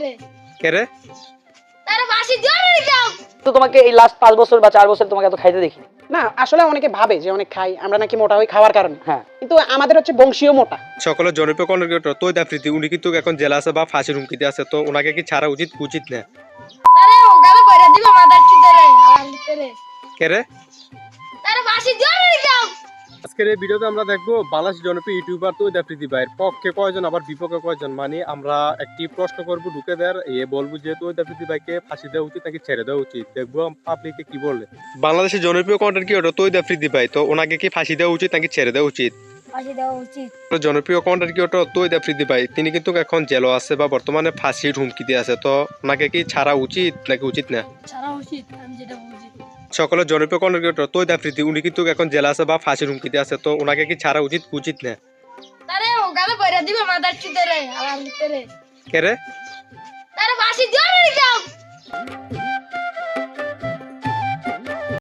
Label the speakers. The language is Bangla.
Speaker 1: ভিতরে
Speaker 2: কে রে?
Speaker 1: তার বাসি জরুরি কাম
Speaker 3: তো তোমাকে এই লাস্ট পাঁচ বছর বা চার বছর তোমাকে এত খাইতে দেখি
Speaker 4: না আসলে অনেকে ভাবে যে অনেক খাই আমরা নাকি মোটা হই খাওয়ার কারণে।
Speaker 3: হ্যাঁ।
Speaker 4: কিন্তু আমাদের হচ্ছে বংশীয় মোটা।
Speaker 2: সকলের জনপ্রিয় কন্টেন্ট ক্রিয়েটর তৈদ আফ্রিদি উনি কিন্তু এখন জেলা আছে বা ফাঁসির হুমকিতে আছে তো ওনাকে কি ছাড়া উচিত উচিত না?
Speaker 1: তারে ওগালে পয়রা দিব মাদার আমার ভিতরে। তার বাসি কাম
Speaker 2: আজকের এই ভিডিওতে আমরা দেখব বাংলাদেশ জনপ্রিয় ইউটিউবার তো আফ্রিদি ভাইয়ের পক্ষে কয়জন, আবার বিপক্ষে কয়জন? মানে আমরা একটি প্রশ্ন করব ঢুকে দেয়ার, এ বলব যে তৈদ আফ্রিদি ভাইকে ফাঁসি দেওয়া উচিত নাকি ছেড়ে দেওয়া উচিত? দেখব পাবলিকে কি বললে বাংলাদেশের জনপ্রিয় কন্টেন্ট কি ওটা তো আফ্রিদি ভাই? তো ওনাকে কি ফাঁসি দেওয়া উচিত নাকি ছেড়ে দেওয়া উচিত?
Speaker 1: বাসি দেওয়া উচিত।
Speaker 2: জনপ্রিয় কন্টেন্ট ক্রিয়েটর তৈদ আফ্রিদি ভাই? তিনি কিন্তু এখন জেলও আছে বা বর্তমানে ফাঁসির হুমকিতে আছে। তো ওনাকে কি ছাড়া উচিত নাকি উচিত না?
Speaker 1: ছাড়া উচিত আমি যেটা বুঝি।
Speaker 2: সকলের জনপ্রিয় তৈদ আফ্রিদি উনি কিন্তু এখন জেলা আছে বা ফাঁসির হুমকিতে আছে। তো ওনাকে কি ছাড়া উচিত উচিত না?
Speaker 1: তারে পয়রা দিব মাদার
Speaker 2: কে রে?
Speaker 1: তার বাসি জরুরি